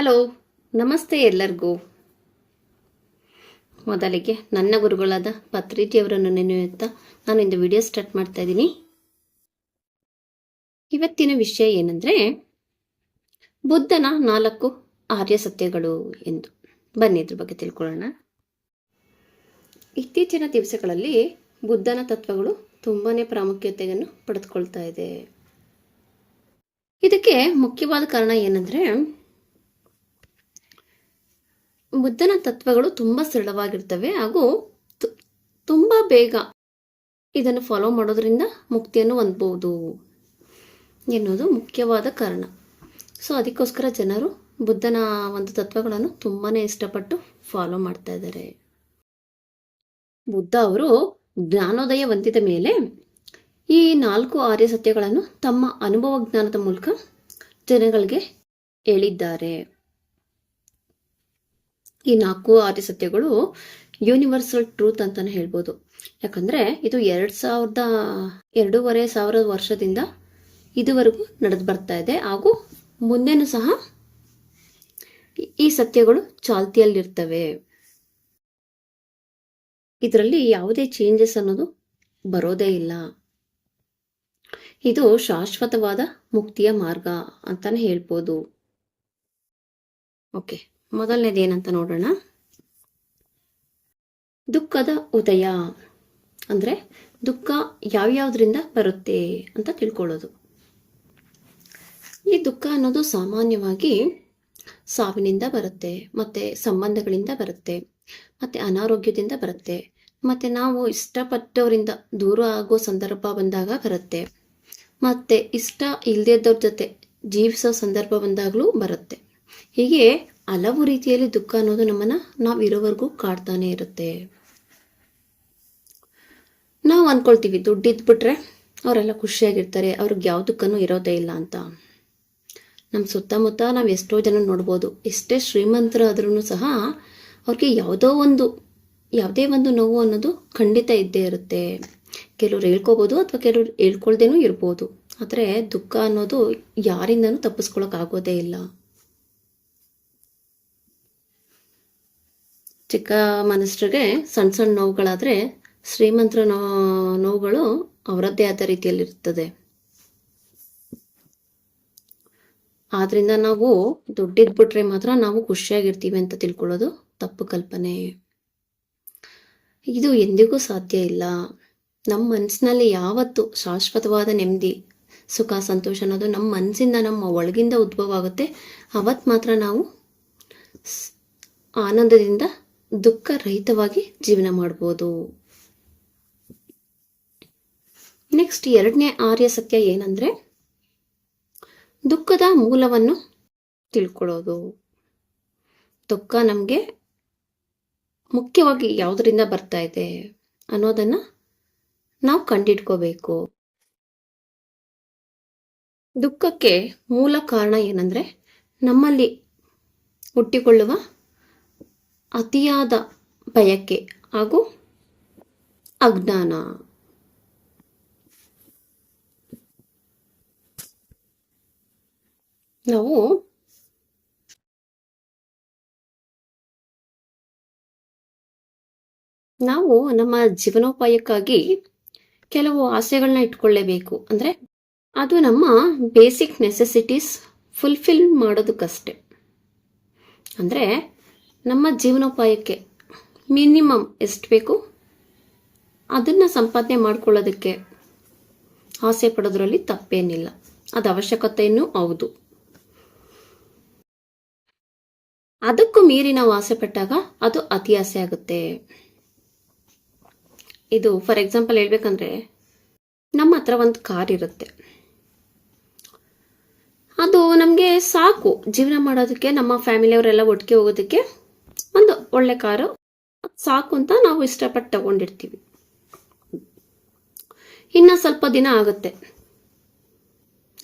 Hello ನಮಸ್ತೆ ಎಲ್ಲರಿಗೂ. ಮೊದಲಿಗೆ ನನ್ನ ಗುರುಗಳಾದ ಪತ್ರಿಜಿಯವರನ್ನು ನೆನೆಯುತ್ತಾ ನಾನು ಇಂದು ವಿಡಿಯೋ ಸ್ಟಾರ್ಟ್ ಮಾಡ್ತಾ ಇದ್ದೀನಿ. ಇವತ್ತಿನ ವಿಷಯ ಏನಂದ್ರೆ, ಬುದ್ಧನ ನಾಲ್ಕು ಆರ್ಯ ಸತ್ಯಗಳು ಎಂದು. ಬನ್ನಿ ಇದ್ರ ಬಗ್ಗೆ ತಿಳ್ಕೊಳ್ಳೋಣ. ಇತ್ತೀಚಿನ ದಿವಸಗಳಲ್ಲಿ ಬುದ್ಧನ ತತ್ವಗಳು ತುಂಬಾ ಪ್ರಾಮುಖ್ಯತೆಯನ್ನು ಪಡೆದುಕೊಳ್ತಾ ಇದೆ. ಇದಕ್ಕೆ ಮುಖ್ಯವಾದ ಕಾರಣ ಏನಂದರೆ ಬುದ್ಧನ ತತ್ವಗಳು ತುಂಬ ಸರಳವಾಗಿರ್ತವೆ ಹಾಗೂ ತುಂಬ ಬೇಗ ಇದನ್ನು ಫಾಲೋ ಮಾಡೋದ್ರಿಂದ ಮುಕ್ತಿಯನ್ನು ಹೊಂದ್ಬೋದು ಎನ್ನುವುದು ಮುಖ್ಯವಾದ ಕಾರಣ. ಸೊ ಅದಕ್ಕೋಸ್ಕರ ಜನರು ಬುದ್ಧನ ಒಂದು ತತ್ವಗಳನ್ನು ತುಂಬಾ ಇಷ್ಟಪಟ್ಟು ಫಾಲೋ ಮಾಡ್ತಾ ಇದ್ದಾರೆ. ಬುದ್ಧ ಅವರು ಜ್ಞಾನೋದಯ ಹೊಂದಿದ ಮೇಲೆ ಈ ನಾಲ್ಕು ಆರ್ಯ ಸತ್ಯಗಳನ್ನು ತಮ್ಮ ಅನುಭವ ಜ್ಞಾನದ ಮೂಲಕ ಜನಗಳಿಗೆ ಹೇಳಿದ್ದಾರೆ. ಈ ನಾಲ್ಕು ಆದಿ ಸತ್ಯಗಳು ಯೂನಿವರ್ಸಲ್ ಟ್ರೂತ್ ಅಂತಾನೆ ಹೇಳ್ಬೋದು. ಯಾಕಂದ್ರೆ ಇದು ಎರಡ್ ಸಾವಿರದ ಎರಡೂವರೆ ಸಾವಿರ ವರ್ಷದಿಂದ ಇದುವರೆಗೂ ನಡೆದು ಬರ್ತಾ ಇದೆ. ಹಾಗೂ ಮುಂದೆನೂ ಸಹ ಈ- ಸತ್ಯಗಳು ಚಾಲ್ತಿಯಲ್ಲಿರ್ತವೆ. ಇದರಲ್ಲಿ ಯಾವುದೇ ಚೇಂಜಸ್ ಅನ್ನೋದು ಬರೋದೇ ಇಲ್ಲ. ಇದು ಶಾಶ್ವತವಾದ ಮುಕ್ತಿಯ ಮಾರ್ಗ ಅಂತಾನೆ ಹೇಳ್ಬೋದು. ಓಕೆ. ಮೊದಲನೇದು ಏನಂತ ನೋಡೋಣ. ದುಃಖದ ಉದಯ ಅಂದ್ರೆ ದುಃಖ ಯಾವ್ಯಾವ್ದ್ರಿಂದ ಬರುತ್ತೆ ಅಂತ ತಿಳ್ಕೊಳ್ಳೋದು. ಈ ದುಃಖ ಅನ್ನೋದು ಸಾಮಾನ್ಯವಾಗಿ ಸಾವಿನಿಂದ ಬರುತ್ತೆ, ಮತ್ತೆ ಸಂಬಂಧಗಳಿಂದ ಬರುತ್ತೆ, ಮತ್ತೆ ಅನಾರೋಗ್ಯದಿಂದ ಬರುತ್ತೆ, ಮತ್ತೆ ನಾವು ಇಷ್ಟಪಟ್ಟವರಿಂದ ದೂರ ಆಗೋ ಸಂದರ್ಭ ಬಂದಾಗ ಬರುತ್ತೆ, ಮತ್ತೆ ಇಷ್ಟ ಇಲ್ಲದಿದ್ದವ್ರ ಜೊತೆ ಜೀವಿಸೋ ಸಂದರ್ಭ ಬಂದಾಗಲೂ ಬರುತ್ತೆ. ಹೀಗೆ ಹಲವು ರೀತಿಯಲ್ಲಿ ದುಃಖ ಅನ್ನೋದು ನಮ್ಮನ್ನ ನಾವು ಇರೋವರೆಗೂ ಕಾಡ್ತಾನೆ ಇರುತ್ತೆ. ನಾವು ಅನ್ಕೊಳ್ತೀವಿ ದುಡ್ಡಿದ್ಬಿಟ್ರೆ ಅವರೆಲ್ಲ ಖುಷಿಯಾಗಿರ್ತಾರೆ, ಅವ್ರಿಗೆ ಯಾವ ದುಃಖನೂ ಇರೋದೇ ಇಲ್ಲ ಅಂತ. ನಮ್ಮ ಸುತ್ತಮುತ್ತ ನಾವು ಎಷ್ಟೋ ಜನ ನೋಡ್ಬೋದು, ಎಷ್ಟೇ ಶ್ರೀಮಂತರಾದ್ರೂ ಸಹ ಅವ್ರಿಗೆ ಯಾವುದೋ ಒಂದು, ಯಾವುದೇ ಒಂದು ನೋವು ಅನ್ನೋದು ಖಂಡಿತ ಇದ್ದೇ ಇರುತ್ತೆ. ಕೆಲವ್ರು ಹೇಳ್ಕೋಬೋದು ಅಥವಾ ಕೆಲವ್ರು ಹೇಳ್ಕೊಳ್ದೇನೂ ಇರ್ಬೋದು. ಆದರೆ ದುಃಖ ಅನ್ನೋದು ಯಾರಿಂದನೂ ತಪ್ಪಿಸ್ಕೊಳಕ್ ಆಗೋದೇ ಇಲ್ಲ. ಚಿಕ್ಕ ಮನುಷ್ಯರಿಗೆ ಸಣ್ಣ ಸಣ್ಣ ನೋವುಗಳಾದರೆ ಶ್ರೀಮಂತರ ನೋ, ನೋವುಗಳು ಅವರದ್ದೇ ಆದ ರೀತಿಯಲ್ಲಿರ್ತದೆ ಆದ್ರಿಂದ ನಾವು ದುಡ್ಡಿದ್ಬಿಟ್ರೆ ಮಾತ್ರ ನಾವು ಖುಷಿಯಾಗಿರ್ತೀವಿ ಅಂತ ತಿಳ್ಕೊಳ್ಳೋದು ತಪ್ಪು ಕಲ್ಪನೆ. ಇದು ಎಂದಿಗೂ ಸಾಧ್ಯ ಇಲ್ಲ. ನಮ್ಮ ಮನಸ್ಸಿನಲ್ಲಿ ಯಾವತ್ತು ಶಾಶ್ವತವಾದ ನೆಮ್ಮದಿ, ಸುಖ, ಸಂತೋಷ ಅನ್ನೋದು ನಮ್ಮ ಮನಸ್ಸಿಂದ ನಮ್ಮ ಒಳಗಿಂದ ಉದ್ಭವ ಆಗುತ್ತೆ. ಅವತ್ತು ಮಾತ್ರ ನಾವು ಆನಂದದಿಂದ ದುಃಖ ರಹಿತವಾಗಿ ಜೀವನ ಮಾಡ್ಬೋದು. ನೆಕ್ಸ್ಟ್ ಎರಡನೇ ಆರ್ಯ ಸತ್ಯ ಏನಂದ್ರೆ ದುಃಖದ ಮೂಲವನ್ನು ತಿಳ್ಕೊಳ್ಳೋದು. ದುಃಖ ನಮಗೆ ಮುಖ್ಯವಾಗಿ ಯಾವುದರಿಂದ ಬರ್ತಾ ಇದೆ ಅನ್ನೋದನ್ನ ನಾವು ಕಂಡಿಟ್ಕೋಬೇಕು. ದುಃಖಕ್ಕೆ ಮೂಲ ಕಾರಣ ಏನಂದ್ರೆ ನಮ್ಮಲ್ಲಿ ಹುಟ್ಟಿಕೊಳ್ಳುವ ಅತಿಯಾದ ಬಯಕೆ ಹಾಗೂ ಅಜ್ಞಾನ. ನಾವು ನಾವು ನಮ್ಮ ಜೀವನೋಪಾಯಕ್ಕಾಗಿ ಕೆಲವು ಆಸೆಗಳನ್ನ ಇಟ್ಕೊಳ್ಳೇಬೇಕು. ಅಂದ್ರೆ ಅದು ನಮ್ಮ ಬೇಸಿಕ್ ನೆಸೆಸಿಟೀಸ್ ಫುಲ್ಫಿಲ್ ಮಾಡೋದಕ್ಕಷ್ಟೆ. ಅಂದ್ರೆ ನಮ್ಮ ಜೀವನೋಪಾಯಕ್ಕೆ ಮಿನಿಮಮ್ ಎಷ್ಟು ಬೇಕು ಅದನ್ನು ಸಂಪಾದನೆ ಮಾಡ್ಕೊಳ್ಳೋದಕ್ಕೆ ಆಸೆ ಪಡೋದ್ರಲ್ಲಿ ತಪ್ಪೇನಿಲ್ಲ. ಅದು ಅವಶ್ಯಕತೆಯೂ ಹೌದು. ಅದಕ್ಕೂ ಮೀರಿ ನಾವು ಆಸೆ ಪಟ್ಟಾಗ ಅದು ಅತಿ ಆಸೆ ಆಗುತ್ತೆ. ಇದು ಫಾರ್ ಎಕ್ಸಾಂಪಲ್ ಹೇಳ್ಬೇಕಂದ್ರೆ ನಮ್ಮ ಹತ್ರ ಒಂದು ಕಾರ್ ಇರುತ್ತೆ. ಅದು ನಮಗೆ ಸಾಕು. ಜೀವನ ಮಾಡೋದಕ್ಕೆ, ನಮ್ಮ ಫ್ಯಾಮಿಲಿಯವರೆಲ್ಲ ಒಟ್ಟಿಗೆ ಹೋಗೋದಕ್ಕೆ ಒಂದು ಒಳ್ಳೆ ಕಾರು, ಸಾಕು ಅಂತ ನಾವು ಇಷ್ಟಪಟ್ಟು ತಗೊಂಡಿರ್ತೀವಿ. ಇನ್ನು ಸ್ವಲ್ಪ ದಿನ ಆಗುತ್ತೆ.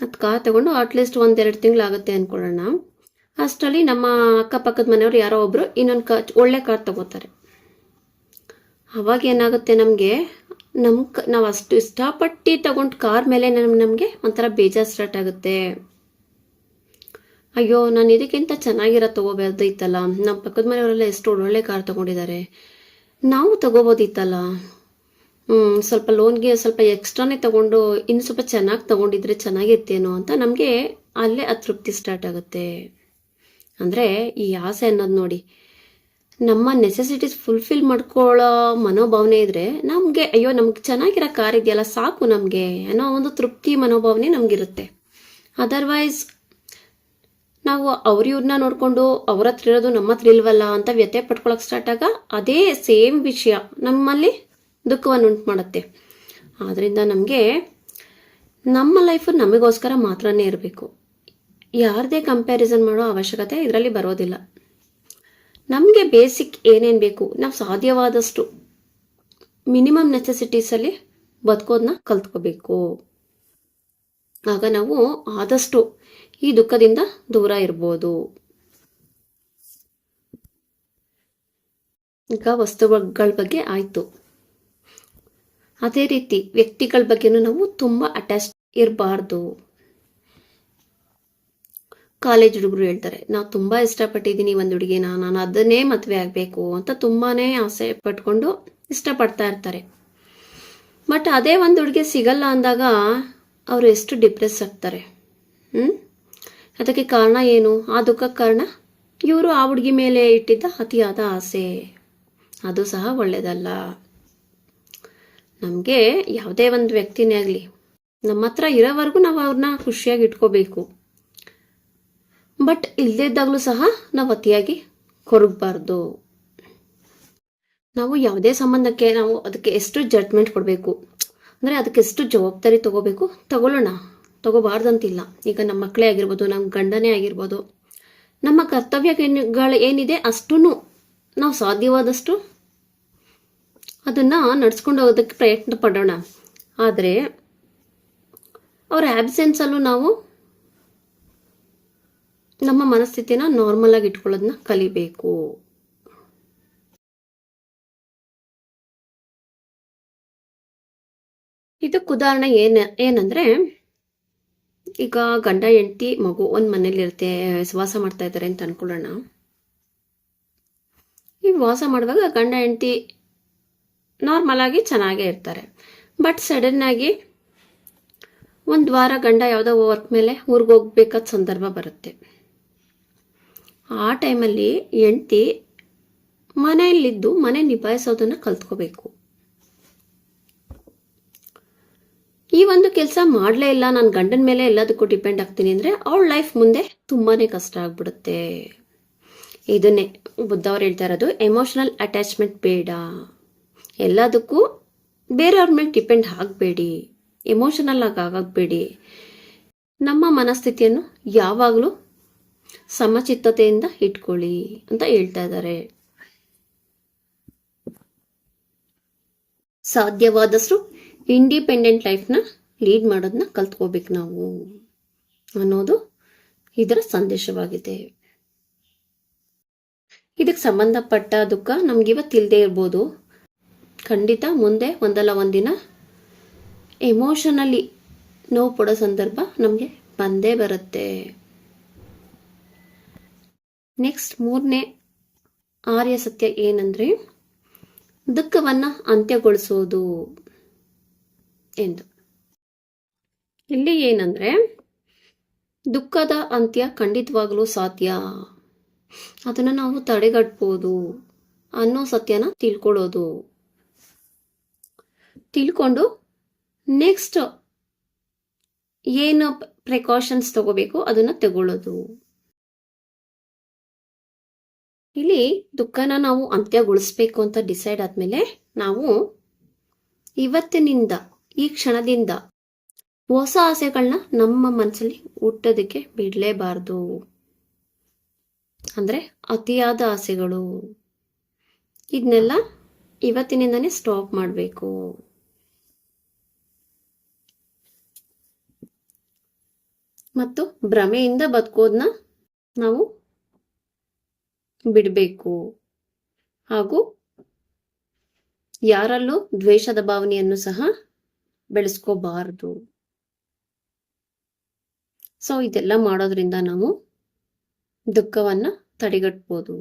ಅದು ಕಾರ್ ತಗೊಂಡು ಅಟ್ಲೀಸ್ಟ್ ಒಂದೆರಡು ತಿಂಗಳಾಗುತ್ತೆ ಅನ್ಕೊಳ್ಳೋಣ. ಅಷ್ಟರಲ್ಲಿ ನಮ್ಮ ಅಕ್ಕಪಕ್ಕದ ಮನೆಯವರು ಯಾರೋ ಒಬ್ರು ಇನ್ನೊಂದು ಕಾ, ಒಳ್ಳೆ ಕಾರ್ ತಗೋತಾರೆ. ಅವಾಗ ಏನಾಗುತ್ತೆ ನಮಗೆ ನಮ್ಮ ನಾವು ಅಷ್ಟು ಇಷ್ಟಪಟ್ಟು ತಗೊಂಡು ಕಾರ್ ಮೇಲೆ ನಮಗೆ ಒಂಥರ ಬೇಜಾರು ಸ್ಟಾರ್ಟ್ ಆಗುತ್ತೆ. ಅಯ್ಯೋ, ನಾನು ಇದಕ್ಕಿಂತ ಚೆನ್ನಾಗಿರೋ ಇತ್ತಲ್ಲ ನಮ್ಮ ಪಕ್ಕದ ಮನೆಯವರೆಲ್ಲ ಎಷ್ಟು ಒಳ್ಳೊಳ್ಳೆ ಕಾರ್ ತಗೊಂಡಿದ್ದಾರೆ ನಾವು ತಗೋಬೋದಿತ್ತಲ್ಲ. ಸ್ವಲ್ಪ ಲೋನ್ಗೆ ಸ್ವಲ್ಪ ಎಕ್ಸ್ಟ್ರಾನೇ ತಗೊಂಡು ಇನ್ನು ಸ್ವಲ್ಪ ಚೆನ್ನಾಗಿ ತಗೊಂಡಿದ್ರೆ ಚೆನ್ನಾಗಿರ್ತೇನೋ ಅಂತ ನಮಗೆ ಅಲ್ಲೇ ಅತೃಪ್ತಿ ಸ್ಟಾರ್ಟ್ ಆಗುತ್ತೆ. ಅಂದರೆ ಈ ಆಸೆ ಅನ್ನೋದು ನೋಡಿ. ನಮ್ಮ ನೆಸೆಸಿಟೀಸ್ ಫುಲ್ಫಿಲ್ ಮಾಡ್ಕೊಳ್ಳೋ ಮನೋಭಾವನೆ ಇದ್ರೆ ನಮಗೆ, ಅಯ್ಯೋ, ನಮ್ಗೆ ಚೆನ್ನಾಗಿರೋ ಕಾರ್ ಇದೆಯಲ್ಲ, ಸಾಕು ನಮಗೆ ಅನ್ನೋ ಒಂದು ತೃಪ್ತಿ ಮನೋಭಾವನೆ ನಮಗಿರುತ್ತೆ. ಅದರ್ವೈಸ್ ನಾವು ಅವ್ರ ಇವ್ರನ್ನ ನೋಡಿಕೊಂಡು ಅವ್ರ ಹತ್ರ ಇರೋದು ನಮ್ಮ ಹತ್ರ ಇಲ್ವಲ್ಲ ಅಂತ ವ್ಯಥೆ ಪಟ್ಕೊಳಕ್ ಸ್ಟಾರ್ಟ್ ಆಗ ಅದೇ ಸೇಮ್ ವಿಷಯ ನಮ್ಮಲ್ಲಿ ದುಃಖವನ್ನು ಉಂಟು ಮಾಡುತ್ತೆ. ಆದ್ದರಿಂದ ನಮಗೆ ನಮ್ಮ ಲೈಫು ನಮಗೋಸ್ಕರ ಮಾತ್ರನೇ ಇರಬೇಕು. ಯಾರದೇ ಕಂಪ್ಯಾರಿಸನ್ ಮಾಡೋ ಅವಶ್ಯಕತೆ ಇದರಲ್ಲಿ ಬರೋದಿಲ್ಲ. ನಮಗೆ ಬೇಸಿಕ್ ಏನೇನು ಬೇಕು, ನಾವು ಸಾಧ್ಯವಾದಷ್ಟು ಮಿನಿಮಮ್ ನೆಸೆಸಿಟೀಸಲ್ಲಿ ಬದುಕೋದನ್ನ ಕಲ್ತ್ಕೋಬೇಕು. ಆಗ ನಾವು ಆದಷ್ಟು ಈ ದುಃಖದಿಂದ ದೂರ ಇರ್ಬೋದು. ಈಗ ವಸ್ತುಗಳ ಬಗ್ಗೆ ಆಯಿತು. ಅದೇ ರೀತಿ ವ್ಯಕ್ತಿಗಳ ಬಗ್ಗೆನೂ ನಾವು ತುಂಬ ಅಟ್ಯಾಚ್ ಇರಬಾರ್ದು. ಕಾಲೇಜ್ ಹುಡುಗರು ಹೇಳ್ತಾರೆ ನಾವು ತುಂಬ ಇಷ್ಟಪಟ್ಟಿದ್ದೀನಿ ಒಂದು ಹುಡುಗಿನ, ನಾನು ಅದನ್ನೇ ಮದುವೆ ಆಗಬೇಕು ಅಂತ ತುಂಬಾ ಆಸೆ ಪಟ್ಕೊಂಡು ಇಷ್ಟಪಡ್ತಾ ಇರ್ತಾರೆ. ಬಟ್ ಅದೇ ಒಂದು ಹುಡುಗಿ ಸಿಗಲ್ಲ ಅಂದಾಗ ಅವರು ಎಷ್ಟು ಡಿಪ್ರೆಸ್ ಆಗ್ತಾರೆ. ಹ್ಞೂ ಅದಕ್ಕೆ ಕಾರಣ ಏನು? ಆ ದುಃಖಕ್ಕೆ ಕಾರಣ? ಇವರು ಆ ಹುಡುಗಿ ಮೇಲೆ ಇಟ್ಟಿದ್ದ ಅತಿಯಾದ ಆಸೆ. ಅದು ಸಹ ಒಳ್ಳೆಯದಲ್ಲ. ನಮಗೆ ಯಾವುದೇ ಒಂದು ವ್ಯಕ್ತಿನೇ ಆಗಲಿ, ನಮ್ಮ ಹತ್ರ ಇರೋವರೆಗೂ ನಾವು ಅವ್ರನ್ನ ಖುಷಿಯಾಗಿ ಇಟ್ಕೋಬೇಕು. ಬಟ್ ಇಲ್ಲದಿದ್ದಾಗಲೂ ಸಹ ನಾವು ಅತಿಯಾಗಿ ಕೊರಗಬಾರ್ದು. ನಾವು ಯಾವುದೇ ಸಂಬಂಧಕ್ಕೆ ನಾವು ಅದಕ್ಕೆ ಎಷ್ಟು ಜಡ್ಜ್ಮೆಂಟ್ ಕೊಡಬೇಕು? ಅಂದರೆ ಅದಕ್ಕೆ ಎಷ್ಟು ಜವಾಬ್ದಾರಿ ತಗೋಬೇಕು? ತಗೊಳ್ಳೋಣ. ತಗೋಬಾರ್ದಂತಿಲ್ಲ. ಈಗ ನಮ್ಮ ಮಕ್ಕಳೇ ಆಗಿರ್ಬೋದು, ನಮ್ಮ ಗಂಡನೇ ಆಗಿರ್ಬೋದು, ನಮ್ಮ ಕರ್ತವ್ಯಗಳು ಏನಿದೆ ಅಷ್ಟೂ ನಾವು ಸಾಧ್ಯವಾದಷ್ಟು ಅದನ್ನು ನಡ್ಸ್ಕೊಂಡು ಹೋಗೋದಕ್ಕೆ ಪ್ರಯತ್ನ ಪಡೋಣ. ಆದರೆ ಅವರ ಆ್ಯಬ್ಸೆನ್ಸಲ್ಲೂ ನಾವು ನಮ್ಮ ಮನಸ್ಥಿತಿನ ನಾರ್ಮಲ್ ಆಗಿ ಇಟ್ಕೊಳ್ಳೋದನ್ನ ಕಲಿಬೇಕು. ಇದಕ್ಕೆ ಉದಾಹರಣೆ ಏನ, ಏನಂದ್ರೆ ಈಗ ಗಂಡ ಹೆಂಡತಿ ಮಗು ಒಂದು ಮನೇಲಿ ಇರುತ್ತೆ ವಾಸ ಮಾಡ್ತಾ ಇದ್ದಾರೆ ಅಂತ ಅನ್ಕೊಳ್ಳೋಣ. ಈ ವಾಸ ಮಾಡುವಾಗ ಗಂಡ ಹೆಂಡತಿ ನಾರ್ಮಲ್ ಆಗಿ ಚೆನ್ನಾಗೇ ಇರ್ತಾರೆ. ಬಟ್ ಸಡನ್ ಆಗಿ ಒಂದು ವಾರ ಗಂಡ ಯಾವುದೋ ವರ್ಕ್ ಮೇಲೆ ಊರಿಗೆ ಹೋಗ್ಬೇಕಾದ ಸಂದರ್ಭ ಬರುತ್ತೆ. ಆ ಟೈಮಲ್ಲಿ ಹೆಂಡ್ತಿ ಮನೆಯಲ್ಲಿದ್ದು ಮನೆ ನಿಭಾಯಿಸೋದನ್ನು ಕಲ್ತ್ಕೋಬೇಕು. ಈ ಒಂದು ಕೆಲಸ ಮಾಡಲೇ ಇಲ್ಲ. ನನ್ನ ಗಂಡನ ಮೇಲೆ ಎಲ್ಲದಕ್ಕೂ ಡಿಪೆಂಡ್ ಆಗ್ತೀನಿ ಅಂದರೆ ಅವಳ ಲೈಫ್ ಮುಂದೆ ತುಂಬಾ ಕಷ್ಟ ಆಗ್ಬಿಡುತ್ತೆ. ಇದನ್ನೇ ಬುದ್ಧವ್ರು ಹೇಳ್ತಾ ಇರೋದು ಎಮೋಷನಲ್ ಅಟ್ಯಾಚ್ಮೆಂಟ್ ಬೇಡ. ಎಲ್ಲದಕ್ಕೂ ಬೇರೆಯವ್ರ ಮೇಲೆ ಡಿಪೆಂಡ್ ಆಗಬೇಡಿ. ಎಮೋಷನಲ್ ಆಗಿ ಆಗಬೇಡಿ ನಮ್ಮ ಮನಸ್ಥಿತಿಯನ್ನು ಯಾವಾಗಲೂ ಸಮಚಿತ್ತತೆಯಿಂದ ಇಟ್ಕೊಳ್ಳಿ ಅಂತ ಹೇಳ್ತಾ ಇದ್ದಾರೆ ಸಾಧ್ಯವಾದಷ್ಟು ಇಂಡಿಪೆಂಡೆಂಟ್ ಲೈಫ್ನ ಲೀಡ್ ಮಾಡೋದನ್ನ ಕಲ್ತ್ಕೋಬೇಕು ನಾವು ಅನ್ನೋದು ಇದರ ಸಂದೇಶವಾಗಿದೆ. ಇದಕ್ಕೆ ಸಂಬಂಧಪಟ್ಟ ದುಃಖ ನಮ್ಗೆ ಇವತ್ತು ಇಲ್ಲದೆ ಇರ್ಬೋದು. ಖಂಡಿತ ಮುಂದೆ ಒಂದಲ್ಲ ಒಂದಿನ ಎಮೋಷನಲಿ ನೋವು ಪಡೋ ಸಂದರ್ಭ ನಮಗೆ ಬಂದೇ ಬರುತ್ತೆ. ನೆಕ್ಸ್ಟ್ ಮೂರನೇ ಆರ್ಯ ಸತ್ಯ ಏನಂದ್ರೆ ದುಃಖವನ್ನು ಅಂತ್ಯಗೊಳಿಸೋದು. ಎಂದು ಇಲ್ಲಿ ಏನಂದ್ರೆ, ದುಃಖದ ಅಂತ್ಯ ಖಂಡಿತವಾಗಲೂ ಸಾಧ್ಯ. ಅದನ್ನ ನಾವು ತಡೆಗಟ್ಬೋದು ಅನ್ನೋ ಸತ್ಯನ ತಿಳ್ಕೊಳ್ಳೋದು. ತಿಳ್ಕೊಂಡು ನೆಕ್ಸ್ಟ್ ಏನು ಪ್ರಿಕಾಷನ್ಸ್ ತಗೋಬೇಕು ಅದನ್ನ ತಗೊಳ್ಳೋದು. ಇಲ್ಲಿ ದುಃಖನ ನಾವು ಅಂತ್ಯಗೊಳಿಸ್ಬೇಕು ಅಂತ ಡಿಸೈಡ್ ಆದ್ಮೇಲೆ ನಾವು ಇವತ್ತಿನಿಂದ ಈ ಕ್ಷಣದಿಂದ ಹೊಸ ಆಸೆಗಳನ್ನ ನಮ್ಮ ಮನಸ್ಸಲ್ಲಿ ಹುಟ್ಟೋದಕ್ಕೆ ಬಿಡಲೇಬಾರ್ದು. ಅಂದ್ರೆ ಅತಿಯಾದ ಆಸೆಗಳು. ಇದನ್ನೆಲ್ಲ ಇವತ್ತಿನಿಂದನೇ ಸ್ಟಾಪ್ ಮಾಡಬೇಕು. ಮತ್ತು ಭ್ರಮೆಯಿಂದ ಬದುಕೋದನ್ನ ನಾವು ಬಿಡಬೇಕು. ಹಾಗೂ ಯಾರಲ್ಲೂ ದ್ವೇಷದ ಭಾವನೆಯನ್ನು ಸಹ ಬೆಳೆಸ್ಕೋಬಾರದು. ಸೊ ಇದೆಲ್ಲ ಮಾಡೋದ್ರಿಂದ ನಾವು ದುಃಖವನ್ನ ತಡೆಗಟ್ಬೋದು.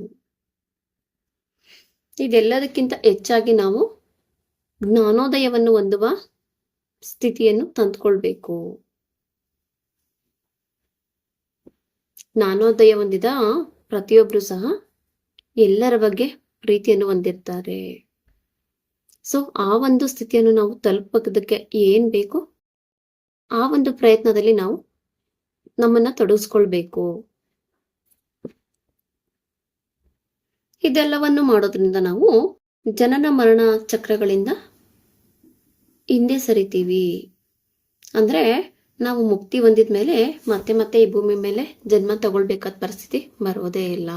ಇದೆಲ್ಲದಕ್ಕಿಂತ ಹೆಚ್ಚಾಗಿ ನಾವು ಜ್ಞಾನೋದಯವನ್ನು ಹೊಂದುವ ಸ್ಥಿತಿಯನ್ನು ತಂದ್ಕೊಳ್ಬೇಕು. ಜ್ಞಾನೋದಯ ಹೊಂದಿದ ಪ್ರತಿಯೊಬ್ಬರು ಸಹ ಎಲ್ಲರ ಬಗ್ಗೆ ಪ್ರೀತಿಯನ್ನು ಹೊಂದಿರ್ತಾರೆ. ಸೊ ಆ ಒಂದು ಸ್ಥಿತಿಯನ್ನು ನಾವು ತಲುಪೋದಕ್ಕೆ ಏನ್ ಬೇಕು? ಆ ಒಂದು ಪ್ರಯತ್ನದಲ್ಲಿ ನಾವು ನಮ್ಮನ್ನ ತೊಡಗಿಸ್ಕೊಳ್ಬೇಕು. ಇದೆಲ್ಲವನ್ನು ಮಾಡೋದ್ರಿಂದ ನಾವು ಜನನ ಮರಣ ಚಕ್ರಗಳಿಂದ ಹಿಂದೆ ಸರಿತೀವಿ. ಅಂದ್ರೆ ನಾವು ಮುಕ್ತಿ ಹೊಂದಿದ ಮೇಲೆ ಮತ್ತೆ ಮತ್ತೆ ಈ ಭೂಮಿ ಮೇಲೆ ಜನ್ಮ ತಗೊಳ್ಬೇಕಾದ ಪರಿಸ್ಥಿತಿ ಬರೋದೇ ಇಲ್ಲ.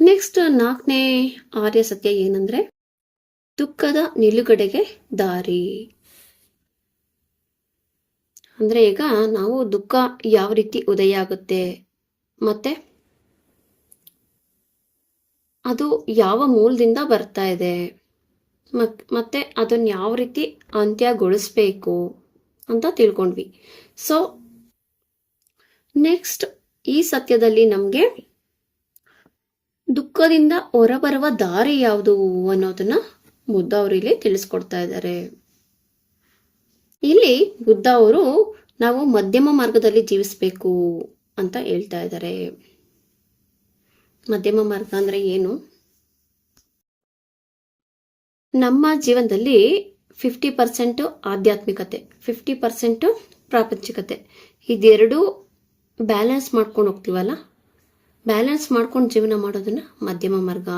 ನೆಕ್ಸ್ಟ್ ನಾಲ್ಕನೇ ಆರ್ಯ ಸತ್ಯ ಏನಂದ್ರೆ, ದುಃಖದ ನಿಲುಗಡೆಗೆ ದಾರಿ. ಅಂದ್ರೆ ಈಗ ನಾವು ದುಃಖ ಯಾವ ರೀತಿ ಉದಯ ಆಗುತ್ತೆ, ಮತ್ತೆ ಅದು ಯಾವ ಮೂಲದಿಂದ ಬರ್ತಾ ಇದೆ, ಮತ್, ಮತ್ತೆ ಅದನ್ನ ಯಾವ ರೀತಿ ಅಂತ್ಯಗೊಳಿಸ್ಬೇಕು ಅಂತ ತಿಳ್ಕೊಂಡ್ವಿ. ಸೊ ನೆಕ್ಸ್ಟ್ ಈ ಸತ್ಯದಲ್ಲಿ ನಮಗೆ ದುಃಖದಿಂದ ಹೊರಬರುವ ದಾರಿ ಯಾವುದು ಅನ್ನೋದನ್ನ ಬುದ್ಧ ಅವರು ಇಲ್ಲಿ ತಿಳಿಸ್ಕೊಡ್ತಾ ಇದ್ದಾರೆ. ಇಲ್ಲಿ ಬುದ್ಧ ಅವರು ನಾವು ಮಧ್ಯಮ ಮಾರ್ಗದಲ್ಲಿ ಜೀವಿಸ್ಬೇಕು ಅಂತ ಹೇಳ್ತಾ ಇದ್ದಾರೆ. ಮಧ್ಯಮ ಮಾರ್ಗ ಅಂದ್ರೆ ಏನು? ನಮ್ಮ ಜೀವನದಲ್ಲಿ ಫಿಫ್ಟಿ ಪರ್ಸೆಂಟು ಆಧ್ಯಾತ್ಮಿಕತೆ ಫಿಫ್ಟಿ ಪರ್ಸೆಂಟ್ ಪ್ರಾಪಂಚಿಕತೆ. ಇದೆರಡು ಬ್ಯಾಲೆನ್ಸ್ ಮಾಡ್ಕೊಂಡು ಹೋಗ್ತೀವಲ್ಲ? ಬ್ಯಾಲೆನ್ಸ್ ಮಾಡ್ಕೊಂಡು ಜೀವನ ಮಾಡೋದನ್ನ ಮಧ್ಯಮ ಮಾರ್ಗ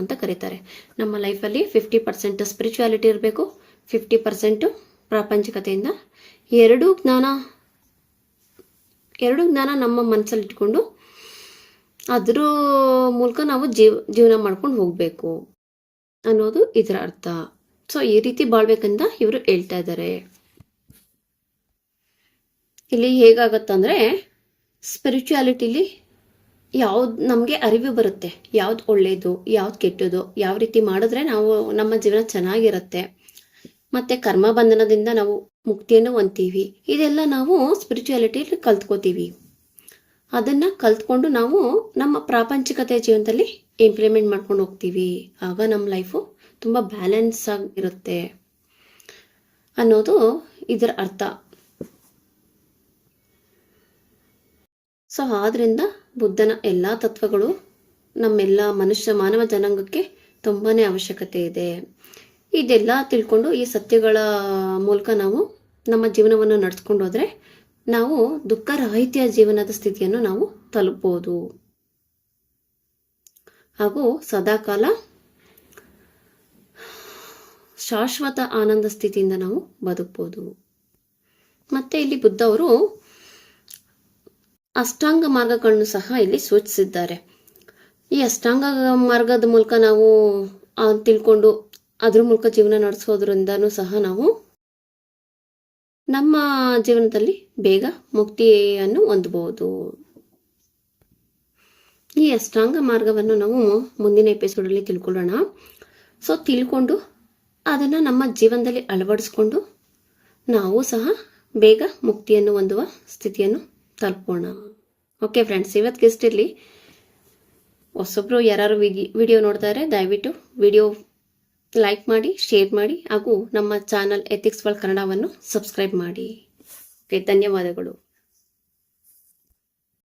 ಅಂತ ಕರೀತಾರೆ. ನಮ್ಮ ಲೈಫಲ್ಲಿ ಫಿಫ್ಟಿ ಪರ್ಸೆಂಟ್ ಸ್ಪಿರಿಚುಯಾಲಿಟಿ ಇರಬೇಕು ಫಿಫ್ಟಿ ಪರ್ಸೆಂಟು ಪ್ರಾಪಂಚಿಕತೆಯಿಂದ. ಎರಡೂ ಜ್ಞಾನ ಎರಡೂ ಜ್ಞಾನ ನಮ್ಮ ಮನಸ್ಸಲ್ಲಿ ಇಟ್ಕೊಂಡು ಅದ್ರ ಮೂಲಕ ನಾವು ಜೀವ, ಜೀವನ ಮಾಡ್ಕೊಂಡು ಹೋಗಬೇಕು ಅನ್ನೋದು ಇದರ ಅರ್ಥ. ಸೊ ಈ ರೀತಿ ಬಾಳ್ಬೇಕಂತ ಇವರು ಹೇಳ್ತಾ ಇದ್ದಾರೆ. ಇಲ್ಲಿ ಹೇಗಾಗತ್ತಂದ್ರೆ ಸ್ಪಿರಿಚುಯಾಲಿಟಿಲಿ ಯಾವ್ದು ನಮಗೆ ಅರಿವು ಬರುತ್ತೆ. ಯಾವ್ದು ಒಳ್ಳೇದು, ಯಾವ್ದು ಕೆಟ್ಟದು, ಯಾವ ರೀತಿ ಮಾಡಿದ್ರೆ ನಾವು ನಮ್ಮ ಜೀವನ ಚೆನ್ನಾಗಿರುತ್ತೆ. ಮತ್ತೆ ಕರ್ಮ ಬಂಧನದಿಂದ ನಾವು ಮುಕ್ತಿಯನ್ನು ಹೊಂತೀವಿ ಇದೆಲ್ಲ ನಾವು ಸ್ಪಿರಿಚುಯಾಲಿಟಿಯಲ್ಲಿ ಕಲ್ತ್ಕೋತೀವಿ. ಅದನ್ನ ಕಲ್ತ್ಕೊಂಡು ನಾವು ನಮ್ಮ ಪ್ರಾಪಂಚಿಕತೆ ಜೀವನದಲ್ಲಿ ಇಂಪ್ಲಿಮೆಂಟ್ ಮಾಡ್ಕೊಂಡು ಹೋಗ್ತೀವಿ. ಆಗ ನಮ್ಮ ಲೈಫು ತುಂಬ ಬ್ಯಾಲೆನ್ಸ್ ಆಗಿರುತ್ತೆ ಅನ್ನೋದು ಇದರ ಅರ್ಥ. ಸೊ ಆದ್ರಿಂದ ಬುದ್ಧನ ಎಲ್ಲ ತತ್ವಗಳು ನಮ್ಮೆಲ್ಲ ಮನುಷ್ಯ ಮಾನವ ಜನಾಂಗಕ್ಕೆ ತುಂಬಾನೇ ಅವಶ್ಯಕತೆ ಇದೆ. ಇದೆಲ್ಲ ತಿಳ್ಕೊಂಡು ಈ ಸತ್ಯಗಳ ಮೂಲಕ ನಾವು ನಮ್ಮ ಜೀವನವನ್ನು ನಡೆಸ್ಕೊಂಡು ಹೋದ್ರೆ ನಾವು ದುಃಖರಾಹಿತ್ಯ ಜೀವನದ ಸ್ಥಿತಿಯನ್ನು ನಾವು ತಲುಪಬಹುದು ಹಾಗೂ ಸದಾಕಾಲ ಶಾಶ್ವತ ಆನಂದ ಸ್ಥಿತಿಯಿಂದ ನಾವು ಬದುಕ್ಬೋದು. ಮತ್ತೆ ಇಲ್ಲಿ ಬುದ್ಧ ಅವರು ಅಷ್ಟಾಂಗ ಮಾರ್ಗಗಳನ್ನು ಸಹ ಇಲ್ಲಿ ಸೂಚಿಸಿದ್ದಾರೆ. ಈ ಅಷ್ಟಾಂಗ ಮಾರ್ಗದ ಮೂಲಕ ನಾವು ತಿಳ್ಕೊಂಡು ಅದ್ರ ಮೂಲಕ ಜೀವನ ನಡೆಸೋದ್ರಿಂದನೂ ಸಹ ನಾವು ನಮ್ಮ ಜೀವನದಲ್ಲಿ ಬೇಗ ಮುಕ್ತಿಯನ್ನು ಹೊಂದಬಹುದು. ಈ ಅಷ್ಟಾಂಗ ಮಾರ್ಗವನ್ನು ನಾವು ಮುಂದಿನ ಎಪಿಸೋಡಲ್ಲಿ ತಿಳ್ಕೊಳ್ಳೋಣ. ಸೊ, ತಿಳ್ಕೊಂಡು ಅದನ್ನು ನಮ್ಮ ಜೀವನದಲ್ಲಿ ಅಳವಡಿಸ್ಕೊಂಡು ನಾವು ಸಹ ಬೇಗ ಮುಕ್ತಿಯನ್ನು ಹೊಂದುವ ಸ್ಥಿತಿಯನ್ನು ತಲುಪೋಣ. ಓಕೆ ಫ್ರೆಂಡ್ಸ್ ಇವತ್ತಿಗೆ ಇಷ್ಟಿರಲಿ ಹೊಸೊಬ್ರು ಯಾರು ವಿಡಿಯೋ ನೋಡ್ತಾ ಇದ್ದಾರೆ ದಯವಿಟ್ಟು ವಿಡಿಯೋ ಲೈಕ್ ಮಾಡಿ ಶೇರ್ ಮಾಡಿ, ಹಾಗೂ ನಮ್ಮ ಚಾನಲ್ ಎಥಿಕ್ಸ್ ವರ್ಲ್ಡ್ ಕನ್ನಡವನ್ನು ಸಬ್ಸ್ಕ್ರೈಬ್ ಮಾಡಿ. ಓಕೆ ಧನ್ಯವಾದಗಳು.